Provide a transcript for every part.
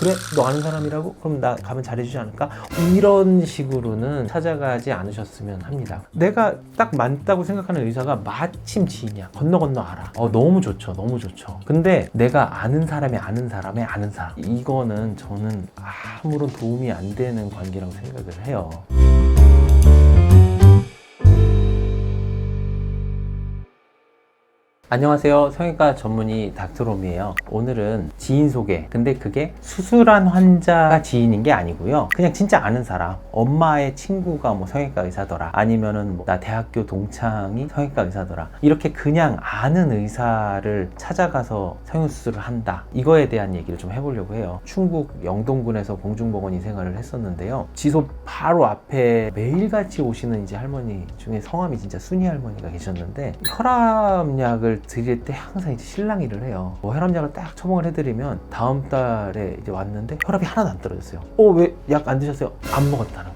그래? 너 아는 사람이라고? 그럼 나 가면 잘해주지 않을까? 이런 식으로는 찾아가지 않으셨으면 합니다. 내가 딱 맞다고 생각하는 의사가 마침 지인이야. 건너 건너 알아. 어, 너무 좋죠. 너무 좋죠. 근데 내가 아는 사람이 아는 사람의 아는 사람. 이거는 저는 아무런 도움이 안 되는 관계라고 생각을 해요. 안녕하세요. 성형외과 전문의 닥터롬이에요. 오늘은 지인 소개. 근데 그게 수술한 환자가 지인인 게 아니고요. 그냥 진짜 아는 사람. 엄마의 친구가 뭐 성형외과 의사더라. 아니면은 뭐 나 대학교 동창이 성형외과 의사더라. 이렇게 그냥 아는 의사를 찾아가서 성형수술을 한다. 이거에 대한 얘기를 좀 해보려고 해요. 충북 영동군에서 공중보건 이 생활을 했었는데요. 지소 바로 앞에 매일같이 오시는 이제 할머니 중에 성함이 진짜 순이 할머니가 계셨는데 혈압약을 드릴 때 항상 이제 실랑이를 해요. 뭐 혈압약을 딱 처방을 해드리면 다음 달에 이제 왔는데 혈압이 하나도 안 떨어졌어요. 어 왜 약 안 드셨어요? 안 거예요.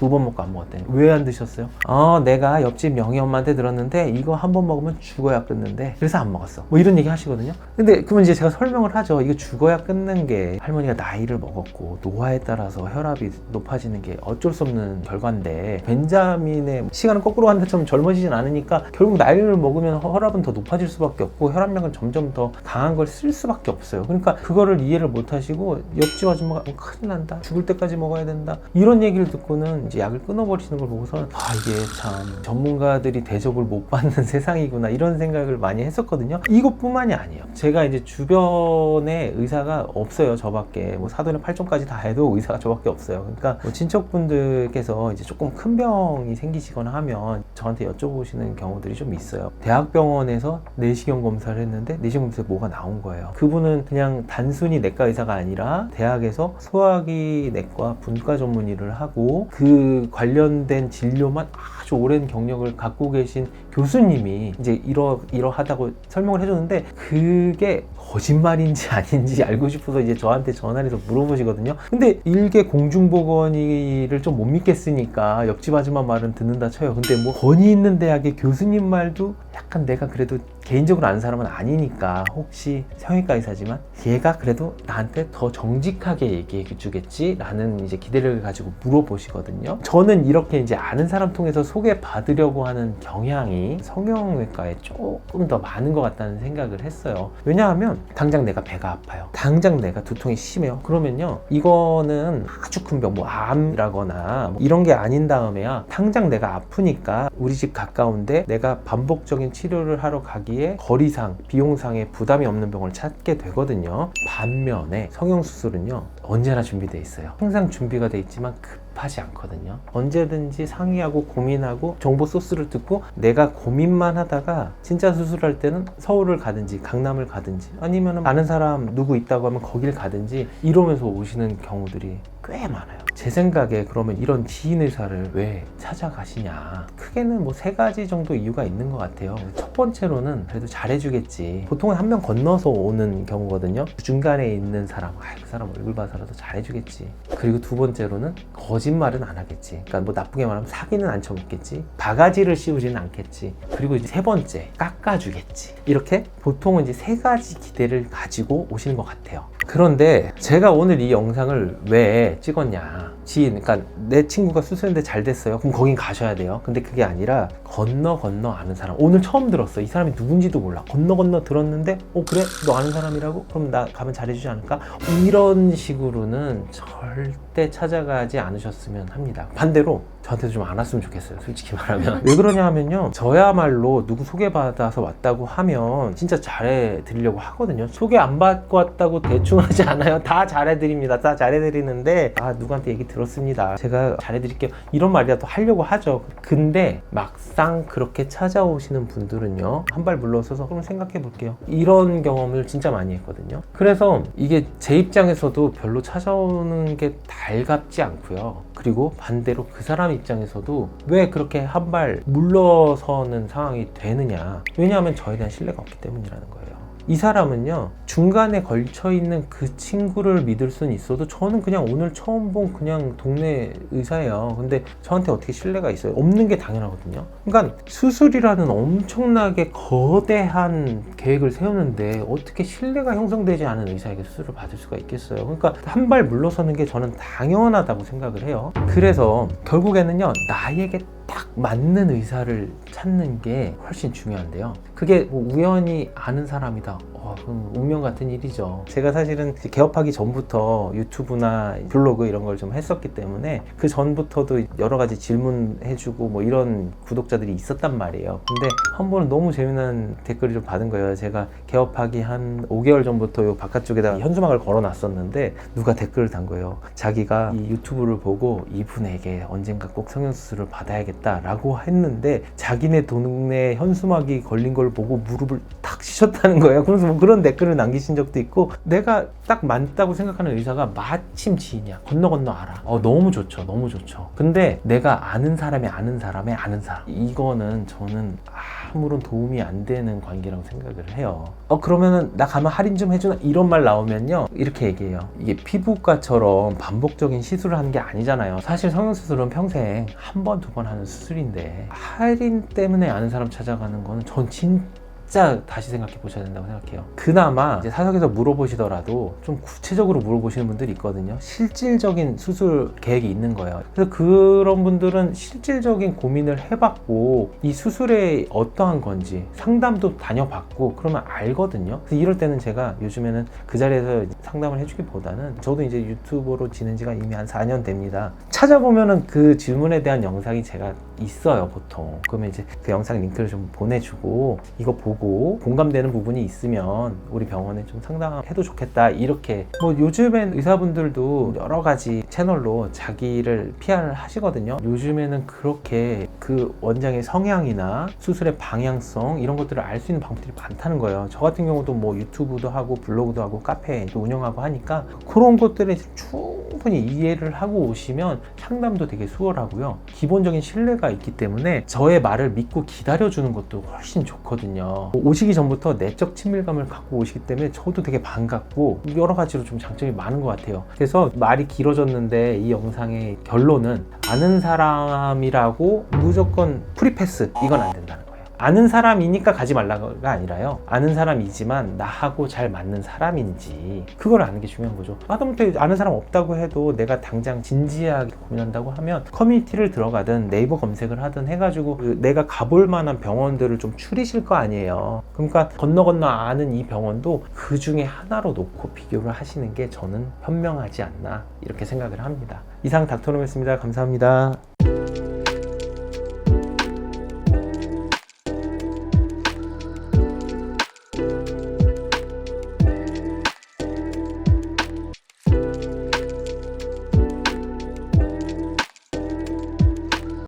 두 번 먹고 안 먹었대요. 왜 안 드셨어요? 어, 내가 옆집 명희 엄마한테 들었는데 이거 한 번 먹으면 죽어야 끊는데 그래서 안 먹었어. 뭐 이런 얘기 하시거든요. 근데 그러면 이제 제가 설명을 하죠. 이거 죽어야 끊는 게 할머니가 나이를 먹었고 노화에 따라서 혈압이 높아지는 게 어쩔 수 없는 결과인데 벤자민의 시간은 거꾸로 가는 데처럼 젊어지진 않으니까 결국 나이를 먹으면 혈압은 더 높아질 수밖에 없고 혈압약은 점점 더 강한 걸 쓸 수밖에 없어요. 그러니까 그거를 이해를 못 하시고 옆집 아줌마가 어, 큰일 난다. 죽을 때까지 먹어야 된다. 이런 얘기를 듣고는 이제 약을 끊어버리시는 걸 보고선 아 이게 참 전문가들이 대접을 못 받는 세상이구나 이런 생각을 많이 했었거든요. 이것뿐만이 아니에요. 제가 이제 주변에 의사가 없어요. 저밖에 뭐 사돈의 팔종까지 다 해도 의사가 저밖에 없어요. 그러니까 뭐 친척분들께서 이제 조금 큰 병이 생기시거나 하면 저한테 여쭤보시는 경우들이 좀 있어요. 대학병원에서 내시경 검사를 했는데 내시경 검사에 뭐가 나온 거예요. 그분은 그냥 단순히 내과 의사가 아니라 대학에서 소화기 내과 분과 전문 의를 하고 그 관련된 진료만 아주 오랜 경력을 갖고 계신 교수님이 이제 이러 이러하다고 설명을 해줬는데 그게 거짓말인지 아닌지 알고 싶어서 이제 저한테 전화를 해서 물어보시거든요. 근데 일개 공중보건의를 좀 못 믿겠으니까 옆집 아줌마 말은 듣는다 쳐요. 근데 뭐 권위 있는 대학의 교수님 말도 약간 내가 그래도 개인적으로 아는 사람은 아니니까 혹시 성형외과 의사지만 얘가 그래도 나한테 더 정직하게 얘기해 주겠지라는 이제 기대를 가지고 물어보시거든요. 저는 이렇게 이제 아는 사람 통해서 소개 받으려고 하는 경향 이 성형외과에 조금 더 많은 것 같다는 생각을 했어요. 왜냐하면 당장 내가 배가 아파요. 당장 내가 두통이 심해요. 그러면요, 이거는 아주 큰 병, 뭐 암이라거나 뭐 이런 게 아닌 다음에야 당장 내가 아프니까 우리 집 가까운데 내가 반복적인 치료를 하러 가기에 거리상, 비용상의 부담이 없는 병을 찾게 되거든요. 반면에 성형수술은요, 언제나 준비되어 있어요. 항상 준비가 돼 있지만 급하지 않거든요. 언제든지 상의하고 고민하고 정보 소스를 듣고 내가 고민만 하다가 진짜 수술할 때는 서울을 가든지 강남을 가든지 아니면 아는 사람 누구 있다고 하면 거길 가든지 이러면서 오시는 경우들이 꽤 많아요. 제 생각에 그러면 이런 지인 의사를 왜 찾아가시냐? 크게는 뭐 세 가지 정도 이유가 있는 것 같아요. 첫 번째로는 그래도 잘해주겠지. 보통은 한 명 건너서 오는 경우거든요. 중간에 있는 사람, 아, 그 사람 얼굴 봐서라도 잘해주겠지. 그리고 두 번째로는 거짓말은 안 하겠지. 그러니까 뭐 나쁘게 말하면 사기는 안 쳐먹겠지. 바가지를 씌우지는 않겠지. 그리고 이제 세 번째, 깎아주겠지. 이렇게 보통은 이제 세 가지 기대를 가지고 오시는 것 같아요. 그런데 제가 오늘 이 영상을 왜 찍었냐. 지인, 그러니까 내 친구가 수술했는데 잘 됐어요. 그럼 거긴 가셔야 돼요. 근데 그게 아니라 건너 건너 아는 사람. 오늘 처음 들었어. 이 사람이 누군지도 몰라. 건너 건너 들었는데, 어 그래? 너 아는 사람이라고? 그럼 나 가면 잘해주지 않을까? 이런 식으로는 절대 찾아가지 않으셨으면 합니다. 반대로 저한테도 좀 안 왔으면 좋겠어요. 솔직히 말하면. 왜 그러냐 하면요. 저야말로 누구 소개받아서 왔다고 하면 진짜 잘해 드리려고 하거든요. 소개 안 받고 왔다고 대충 하지 않아요. 다 잘해 드립니다. 다 잘해 드리는데, 아, 누구한테 얘기 들 었습니다. 제가 잘해드릴게요. 이런 말이라도 하려고 하죠. 근데 막상 그렇게 찾아오시는 분들은요. 한 발 물러서서 그럼 생각해 볼게요. 이런 경험을 진짜 많이 했거든요. 그래서 이게 제 입장에서도 별로 찾아오는 게 달갑지 않고요. 그리고 반대로 그 사람 입장에서도 왜 그렇게 한 발 물러서는 상황이 되느냐. 왜냐하면 저에 대한 신뢰가 없기 때문이라는 거예요. 이 사람은요 중간에 걸쳐 있는 그 친구를 믿을 수는 있어도 저는 그냥 오늘 처음 본 그냥 동네 의사예요. 근데 저한테 어떻게 신뢰가 있어요? 없는 게 당연하거든요. 그러니까 수술이라는 엄청나게 거대한 계획을 세우는데 어떻게 신뢰가 형성되지 않은 의사에게 수술을 받을 수가 있겠어요? 그러니까 한 발 물러서는 게 저는 당연하다고 생각을 해요. 그래서 결국에는요 나에게 딱 맞는 의사를 찾는 게 훨씬 중요한데요. 그게 뭐 우연히 아는 사람이다. 어, 그럼 운명 같은 일이죠. 제가 사실은 개업하기 전부터 유튜브나 블로그 이런 걸 좀 했었기 때문에 그 전부터도 여러 가지 질문해주고 뭐 이런 구독자들이 있었단 말이에요. 근데 한 번은 너무 재미난 댓글을 좀 받은 거예요. 제가 개업하기 한 5개월 전부터 요 바깥쪽에다 현수막을 걸어놨었는데 누가 댓글을 단 거예요. 자기가 이 유튜브를 보고 이분에게 언젠가 꼭 성형수술을 받아야겠다라고 했는데 자기 네 동네 현수막이 걸린 걸 보고 무릎을 탁 치셨다는 거예요. 그래서 뭐 그런 댓글을 남기신 적도 있고 내가 딱 맞다고 생각하는 의사가 마침 지인이야. 건너 건너 알아. 어 너무 좋죠. 너무 좋죠. 근데 내가 아는 사람이 아는 사람의 아는 사람 이거는 저는 아 무런 도움이 안 되는 관계라고 생각을 해요. 어 그러면은 나 가면 할인 좀 해주나 이런 말 나오면요 이렇게 얘기해요. 이게 피부과처럼 반복적인 시술을 하는 게 아니잖아요. 사실 성형 수술은 평생 한 번 두 번 하는 수술인데 할인 때문에 아는 사람 찾아가는 거는 전 진. 진짜 다시 생각해 보셔야 된다고 생각해요. 그나마 이제 사석에서 물어보시더라도 좀 구체적으로 물어보시는 분들이 있거든요. 실질적인 수술 계획이 있는 거예요. 그래서 그런 분들은 실질적인 고민을 해봤고 이 수술에 어떠한 건지 상담도 다녀봤고 그러면 알거든요. 그래서 이럴 때는 제가 요즘에는 그 자리에서 상담을 해주기보다는 저도 이제 유튜버로 지낸 지가 이미 한 4년 됩니다. 찾아보면은 그 질문에 대한 영상이 제가 있어요 보통. 그러면 이제 그 영상 링크를 좀 보내주고 이거 보고 공감되는 부분이 있으면 우리 병원에 좀 상담해도 좋겠다 이렇게 뭐 요즘엔 의사분들도 여러 가지 채널로 자기를 PR을 하시거든요. 요즘에는 그렇게 그 원장의 성향이나 수술의 방향성 이런 것들을 알 수 있는 방법들이 많다는 거예요. 저 같은 경우도 뭐 유튜브도 하고 블로그도 하고 카페도 운영하고 하니까 그런 것들에 충분히 이해를 하고 오시면 상담도 되게 수월하고요. 기본적인 신뢰가 있기 때문에 저의 말을 믿고 기다려주는 것도 훨씬 좋거든 요. 오시기 전부터 내적 친밀감을 갖고 오시기 때문에 저도 되게 반갑고 여러 가지로 좀 장점이 많은 것 같아요. 그래서 말이 길어졌는데 이 영상의 결론은 아는 사람이라고 무조건 프리패스 이건 안 된다는 거예요. 아는 사람이니까 가지 말라가 아니라요. 아는 사람이지만 나하고 잘 맞는 사람인지 그걸 아는 게 중요한 거죠. 하다못해 아는 사람 없다고 해도 내가 당장 진지하게 고민한다고 하면 커뮤니티를 들어가든 네이버 검색을 하든 해가지고 그 내가 가볼 만한 병원들을 좀 추리실 거 아니에요. 그러니까 건너 건너 아는 이 병원도 그 중에 하나로 놓고 비교를 하시는 게 저는 현명하지 않나 이렇게 생각을 합니다. 이상 닥터놈이었습니다. 감사합니다.